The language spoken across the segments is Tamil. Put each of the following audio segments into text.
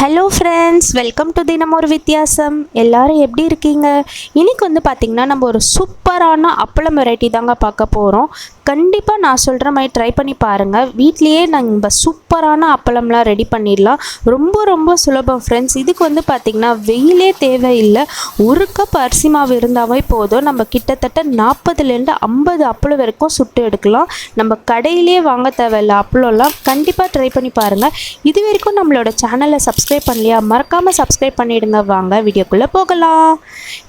ஹலோ ஃப்ரெண்ட்ஸ் வெல்கம் டு தினம் ஒரு வித்தியாசம் எல்லாரும் எப்படி இருக்கீங்க? இன்னைக்கு வந்து பார்த்திங்கன்னா நம்ம ஒரு சூப்பரான அப்பளம் வெரைட்டி தாங்க பார்க்க போகிறோம் கண்டிப்பாக நான் சொல்கிற மாதிரி ட்ரை பண்ணி பாருங்கள் வீட்லேயே நம்ம சூப்பரான அப்பளம்லாம் ரெடி பண்ணிடலாம். ரொம்ப ரொம்ப சுலபம் ஃப்ரெண்ட்ஸ் இதுக்கு வந்து பார்த்திங்கன்னா வெயிலே தேவையில்லை. ஒரு கப் அரிசி மாவு இருந்தாவே போதும். நம்ம கிட்டத்தட்ட நாற்பதுலேருந்து ஐம்பது அப்பளம் வரைக்கும் சுட்டு எடுக்கலாம். நம்ம கடையிலே வாங்க தேவையில்ல அப்பளம்லாம். கண்டிப்பாக ட்ரை பண்ணி பாருங்கள் இது வரைக்கும் நம்மளோட சேனலை சப்ஸ்கிரைப் பண்ணலையா? மறக்காமல் சப்ஸ்கிரைப் பண்ணிவிடுங்க வாங்க வீடியோக்குள்ளே போகலாம்.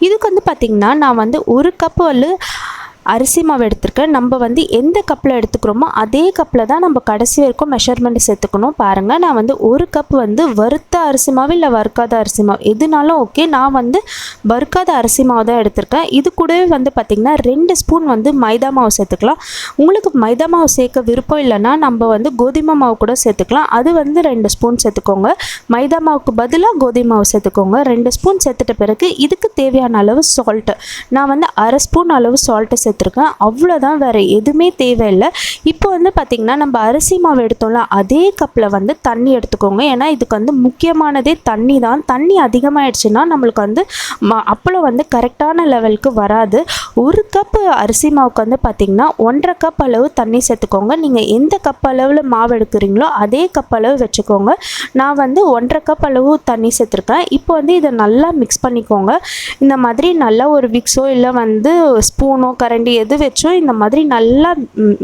இதுக்கு வந்து பார்த்திங்கன்னா நான் வந்து ஒரு கப் வந்து அரிசி மாவு எடுத்துருக்கேன் நம்ம வந்து எந்த கப்பில் எடுத்துக்கிறோமோ அதே கப்பில் தான் நம்ம கடைசி வரைக்கும் மெஷர்மெண்ட் சேர்த்துக்கணும். பாருங்கள் நான் வந்து ஒரு கப் வந்து வறுத்த அரிசி மாவு இல்லை வறுக்காத அரிசி மாவு. எதுனாலும் ஓகே நான் வந்து வறுக்காத அரிசி மாவு தான் எடுத்திருக்கேன். இது கூடவே வந்து பார்த்திங்கன்னா ரெண்டு ஸ்பூன் வந்து மைதா மாவு சேர்த்துக்கலாம். உங்களுக்கு மைதா மாவு சேர்க்க விருப்பம் இல்லைன்னா நம்ம வந்து கோதுமை மாவு கூட சேர்த்துக்கலாம். அது வந்து ரெண்டு ஸ்பூன் சேர்த்துக்கோங்க. மைதா மாவுக்கு பதிலாக கோதுமை மாவு சேர்த்துக்கோங்க. ரெண்டு ஸ்பூன் சேர்த்துட்ட பிறகு இதுக்கு தேவையான அளவு சால்ட்டு நான் வந்து அரை ஸ்பூன் அளவு சால்ட்டு சேர்த்துருக்கேன். அவ்வளோதான் வேறு எதுவுமே தேவையில்லை. இப்போ வந்து பார்த்திங்கன்னா நம்ம அரிசி மாவு எடுத்தோம்ல அதே கப்பில் வந்து தண்ணி எடுத்துக்கோங்க. ஏன்னா இதுக்கு வந்து முக்கிய முக்கியமானதே தண்ணி தான். தண்ணி அதிகமாகிடுச்சுன்னா நம்மளுக்கு வந்து அப்பளம் வந்து கரெக்டான லெவலுக்கு வராது. ஒரு கப் அரிசி மாவுக்கு வந்து பார்த்திங்கன்னா ஒன்றரை கப் அளவு தண்ணி சேர்த்துக்கோங்க. நீங்கள் எந்த கப் அளவில் மாவு எடுக்கிறீங்களோ அதே கப் அளவு வச்சுக்கோங்க. நான் வந்து ஒன்றரை கப் அளவு தண்ணி சேர்த்துருக்கேன். இப்போ வந்து இதை நல்லா மிக்ஸ் பண்ணிக்கோங்க. இந்த மாதிரி நல்லா ஒரு விக்ஸோ இல்லை வந்து ஸ்பூனோ கரண்டி எது வச்சோ இந்த மாதிரி நல்லா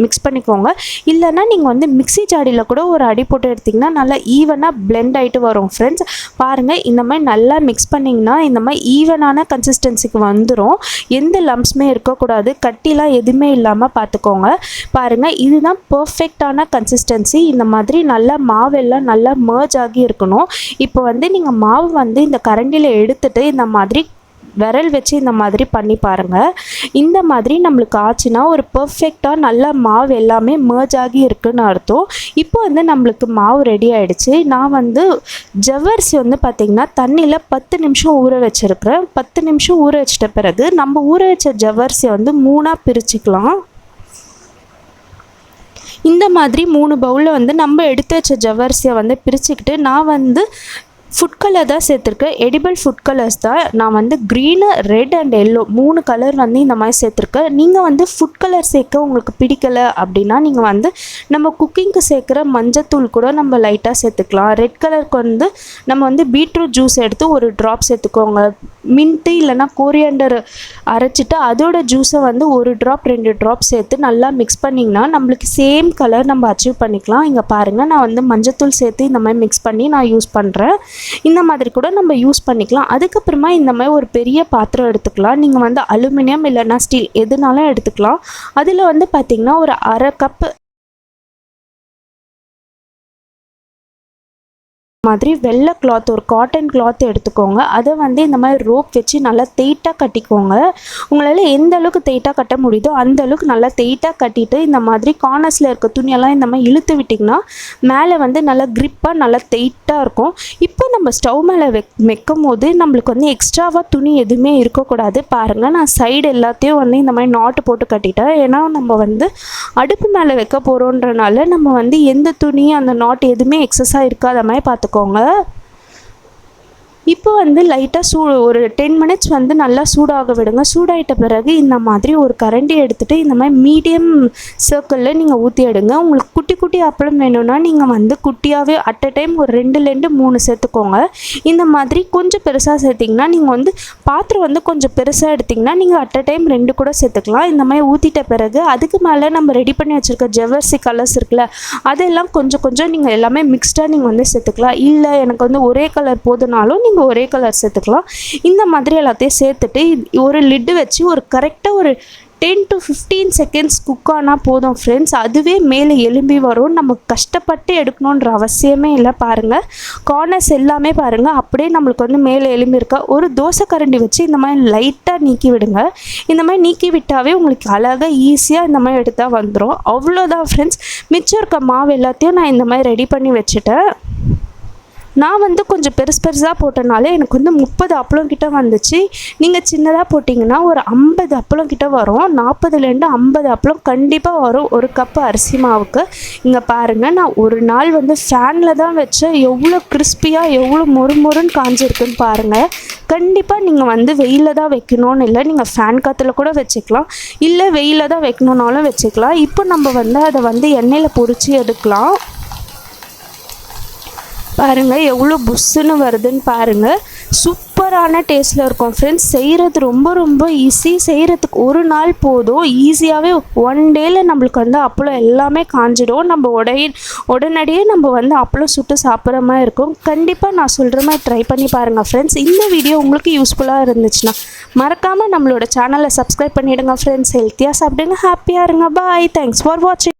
மிக்ஸ் பண்ணிக்கோங்க. இல்லைன்னா நீங்கள் வந்து மிக்ஸி ஜாடியில் கூட ஒரு அடி போட்டு எடுத்திங்கன்னா நல்லா ஈவனாக பிளெண்ட் ஆகிட்டு வரும். ஃப்ரெண்ட்ஸ் பாருங்கள் இந்த மாதிரி நல்லா மிக்ஸ் பண்ணிங்கன்னா இந்த மாதிரி ஈவனான கன்சிஸ்டன்சிக்கு வந்துடும் எந்த லம்ப்ஸுமே இருக்கக்கூடாது. கட்டிலாம் எதுவுமே இல்லாமல் பார்த்துக்கோங்க. பாருங்கள் இதுதான் பர்ஃபெக்டான கன்சிஸ்டன்சி இந்த மாதிரி நல்லா மாவெல்லாம் நல்லா மர்ஜ் ஆகி இருக்கணும். இப்போ வந்து நீங்கள் மாவு வந்து இந்த கரண்டியில் எடுத்துகிட்டு இந்த மாதிரி விரல் வச்சு இந்த மாதிரி பண்ணி பாருங்கள் இந்த மாதிரி நம்மளுக்கு ஆச்சுன்னா ஒரு பர்ஃபெக்டாக நல்லா மாவு எல்லாமே மேர்ஜ் ஆகி இருக்குன்னு அர்த்தம். இப்போ வந்து நம்மளுக்கு மாவு ரெடி ஆகிடுச்சு நான் வந்து ஜவ்வரிசி வந்து பார்த்திங்கன்னா தண்ணியில் பத்து நிமிஷம் ஊற வச்சுருக்கிறேன். பத்து நிமிஷம் ஊற வச்சிட்ட பிறகு நம்ம ஊற வச்ச ஜவ்வரிசியை வந்து மூணாக பிரிச்சுக்கலாம். இந்த மாதிரி மூணு பவுலில் வந்து நம்ம எடுத்து வச்ச ஜவ்வரிசியை வந்து பிரிச்சுக்கிட்டு நான் வந்து ஃபுட் கலர் தான் சேர்த்துருக்கேன். எடிபிள் ஃபுட் கலர்ஸ் தான். நான் வந்து க்ரீனு ரெட் அண்ட் எல்லோ மூணு கலர் வந்து இந்த மாதிரி சேர்த்துருக்கேன். நீங்கள் வந்து ஃபுட் கலர் சேர்க்க உங்களுக்கு பிடிக்கலை அப்படின்னா நீங்கள் வந்து நம்ம குக்கிங்க்கு சேர்க்குற மஞ்சத்தூள் கூட நம்ம லைட்டாக சேர்த்துக்கலாம். ரெட் கலருக்கு வந்து நம்ம வந்து பீட்ரூட் ஜூஸ் எடுத்து ஒரு ட்ராப் சேர்த்துக்கோங்க. மின்ட்டு இல்லைன்னா கோரியண்டர் அரைச்சிட்டு அதோட ஜூஸை வந்து ஒரு ட்ராப் ரெண்டு ட்ராப் சேர்த்து நல்லா மிக்ஸ் பண்ணிங்கன்னா நம்மளுக்கு சேம் கலர் நம்ம அச்சீவ் பண்ணிக்கலாம். இங்கே பாருங்கள் நான் வந்து மஞ்சத்தூள் சேர்த்து இந்த மாதிரி மிக்ஸ் பண்ணி நான் யூஸ் பண்ணுறேன் இந்த மாதிரி கூட நம்ம யூஸ் பண்ணிக்கலாம். அதுக்கப்புறமா இந்த மாதிரி ஒரு பெரிய பாத்திரம் எடுத்துக்கலாம். நீங்கள் வந்து அலுமினியம் இல்லைன்னா ஸ்டீல் எதுனாலும் எடுத்துக்கலாம். அதில் வந்து பார்த்திங்கன்னா ஒரு அரை கப்பு மாதிரி வெள்ளை கிளாத் ஒரு காட்டன் கிளாத் எடுத்துக்கோங்க. அதை வந்து இந்த மாதிரி ரோப் வச்சு நல்லா தேய்ட்டாக கட்டிக்கோங்க. உங்களால் எந்த அளவுக்கு தேய்ட்டாக கட்ட முடியுதோ அந்த அளவுக்கு நல்லா தேய்ட்டாக கட்டிட்டு இந்த மாதிரி கார்னர்ஸில் இருக்க துணியெல்லாம் இந்த மாதிரி இழுத்து விட்டிங்கன்னா மேலே வந்து நல்லா க்ரிப்பாக நல்லா தேய்ட்டாக இருக்கும். இப்போ நம்ம ஸ்டவ் மேலே வெக் வைக்கும் போது நம்மளுக்கு வந்து எக்ஸ்ட்ராவாக துணி எதுவுமே இருக்கக்கூடாது. பாருங்கள் நான் சைடு எல்லாத்தையும் வந்து இந்த மாதிரி நாட்டு போட்டு கட்டிட்டேன். ஏன்னா நம்ம வந்து அடுப்பு மேலே வைக்க போகிறோன்றனால நம்ம வந்து எந்த துணி அந்த நாட் எதுவுமே எக்ஸஸாக இருக்காத மாதிரி வச்சுக்கோங்க. இப்போ வந்து லைட்டாக சூ ஒரு டென் மினிட்ஸ் வந்து நல்லா சூடாக விடுங்க. சூடாயிட்ட பிறகு இந்த மாதிரி ஒரு கரண்டி எடுத்துகிட்டு இந்த மாதிரி மீடியம் சர்க்கிளில் நீங்கள் ஊற்றி எடுங்க. உங்களுக்கு குட்டி குட்டி அப்பளம் வேணும்னா நீங்கள் வந்து குட்டியாகவே அட் அ டைம் ஒரு ரெண்டுலேருந்து மூணு சேர்த்துக்கோங்க. இந்த மாதிரி கொஞ்சம் பெருசாக சேர்த்திங்கன்னா நீங்கள் வந்து பாத்திரம் வந்து கொஞ்சம் பெருசாக எடுத்திங்கன்னா நீங்கள் அட் அ டைம் ரெண்டு கூட சேர்த்துக்கலாம். இந்த மாதிரி ஊற்றிட்ட பிறகு அதுக்கு மேலே நம்ம ரெடி பண்ணி வச்சுருக்க ஜவ்வரிசி கலர்ஸ் இருக்குல்ல அதெல்லாம் கொஞ்சம் கொஞ்சம் நீங்கள் எல்லாமே மிக்ஸ்டாக நீங்கள் வந்து சேர்த்துக்கலாம். இல்லை எனக்கு வந்து ஒரே கலர் போதுனாலும் நீங்கள் ஒரே கலர் சேர்த்துக்கலாம். இந்த மாதிரி எல்லாத்தையும் சேர்த்துட்டு ஒரு லிட்டு வச்சு ஒரு கரெக்டாக ஒரு ten to fifteen seconds cook ஆனால் போதும் ஃப்ரெண்ட்ஸ் அதுவே மேலே எலும்பி வரும். நம்ம கஷ்டப்பட்டு எடுக்கணுன்ற அவசியமே இல்லை பாருங்கள் கார்னர்ஸ் எல்லாமே பாருங்கள் அப்படியே நம்மளுக்கு வந்து மேலே எலும்பி இருக்கா. ஒரு தோசை கரண்டி வச்சு இந்த மாதிரி லைட்டாக நீக்கி விடுங்க. இந்த மாதிரி நீக்கி விட்டாவே உங்களுக்கு அழகாக ஈஸியாக இந்த மாதிரி எடுத்தால் வந்துடும் அவ்வளோதான் ஃப்ரெண்ட்ஸ் மிச்சம் இருக்க மாவு எல்லாத்தையும் நான் இந்த மாதிரி ரெடி பண்ணி வச்சுட்டேன். நான் வந்து கொஞ்சம் பெருசு பெருசாக போட்டனால எனக்கு வந்து முப்பது அப்பளம் கிட்ட வந்துச்சு. நீங்கள் சின்னதாக போட்டிங்கன்னா ஒரு ஐம்பது அப்பளம் கிட்ட வரும். நாற்பதுலேருந்து ஐம்பது அப்பளம் கண்டிப்பாக வரும். ஒரு கப்பு அரிசி மாவுக்கு. இங்கே பாருங்கள் நான் ஒரு நாள் வந்து ஃபேனில் தான் வச்சேன். எவ்வளோ கிறிஸ்பியாக எவ்வளோ மொறு மொறுன்னு காஞ்சிருக்குன்னு பாருங்கள் கண்டிப்பாக நீங்கள் வந்து வெயிலில் தான் வைக்கணும்னு இல்லை. நீங்கள் ஃபேன் காற்றுல கூட வச்சுக்கலாம். இல்லை வெயிலில் தான் வைக்கணுன்னாலும் வச்சுக்கலாம். இப்போ நம்ம வந்து அதை வந்து எண்ணெயில் பொறிச்சு எடுக்கலாம். பாருங்கள் எவ்வளோ புஷ்ஷுன்னு வருதுன்னு பாருங்கள் சூப்பரான டேஸ்ட்டில் இருக்கும் ஃப்ரெண்ட்ஸ் செய்கிறது ரொம்ப ரொம்ப ஈஸி செய்கிறதுக்கு ஒரு நாள் போதும். ஈஸியாகவே ஒன் டேயில் நம்மளுக்கு வந்து அப்பளம் எல்லாமே காஞ்சிடும். நம்ம உடைய உடனடியே நம்ம வந்து அப்பளம் சுட்டு சாப்பிட்ற மாதிரி இருக்கும். கண்டிப்பாக நான் சொல்கிற மாதிரி ட்ரை பண்ணி பாருங்கள் ஃப்ரெண்ட்ஸ் இந்த வீடியோ உங்களுக்கு யூஸ்ஃபுல்லாக இருந்துச்சுன்னா மறக்காமல் நம்மளோட சேனலை சப்ஸ்கிரைப் பண்ணிவிடுங்க ஃப்ரெண்ட்ஸ் ஹெல்த்தியாக சாப்பிடுங்க ஹாப்பியாக இருங்க. பாய் தேங்க்ஸ் ஃபார் வாட்சிங்